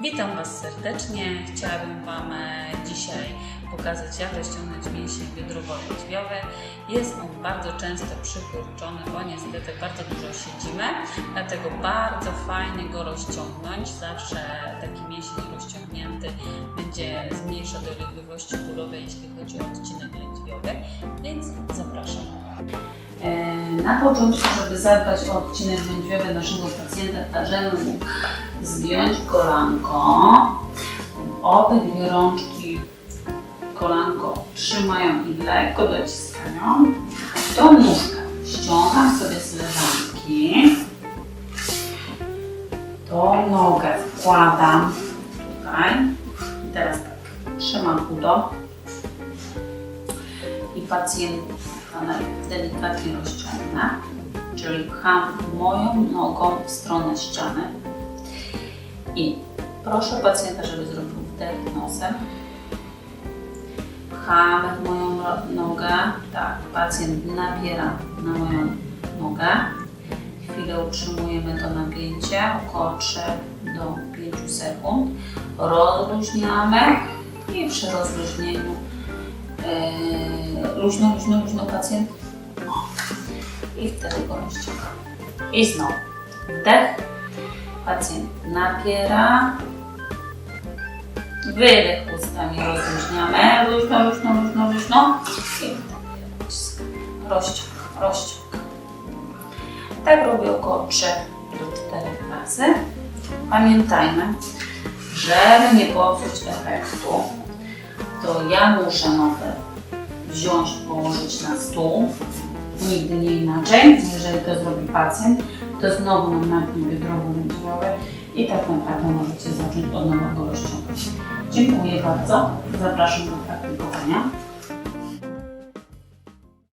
Witam Was serdecznie. Chciałabym Wam e, dzisiaj pokazać, jak rozciągnąć mięsień biodrowo-lędźwiowy. Jest on bardzo często przykurczony, bo niestety bardzo dużo siedzimy, dlatego bardzo fajnie go rozciągnąć. Zawsze taki mięsień rozciągnięty będzie zmniejszał dolegliwości bólowe, jeśli chodzi o odcinek lędźwiowy, więc zapraszam. Na początku, żeby zadbać o odcinek lędźwiowy naszego pacjenta, każemy mu zdjąć kolanko. Obie dwie rączki kolanko trzymają i lekko dociskają. Tą nóżkę ściągam sobie z leżanki. Tą nogę wkładam tutaj. I teraz tak, trzymam udo. I pacjent delikatnie rozciągnę. Czyli pcham moją nogą w stronę ściany. I proszę pacjenta, żeby zrobił wdech nosem. Pchamy w moją nogę. Tak, pacjent nabiera na moją nogę. Chwilę utrzymujemy to napięcie, około 3 do 5 sekund. Rozluźniamy i przy rozluźnieniu yy, luźno, luźno, luźno pacjent. O. I wtedy go rozciągamy. I znowu wdech, Pacjent napiera. Wydech ustami rozluźniamy. Luźno, luźno, luźno, luźno. I naciskamy. Rozciąg, rozciąg. Tak robię około 3 do 4 razy. Pamiętajmy, żeby nie popsuć efektu, to ja muszę nogę wziąć, położyć na stół. Nigdy nie inaczej. Jeżeli to zrobi pacjent, to znowu nam napnie biodrowo lędźwiowy i tak naprawdę możecie zacząć od nowego rozciągania. Dziękuję bardzo. Zapraszam do praktykowania.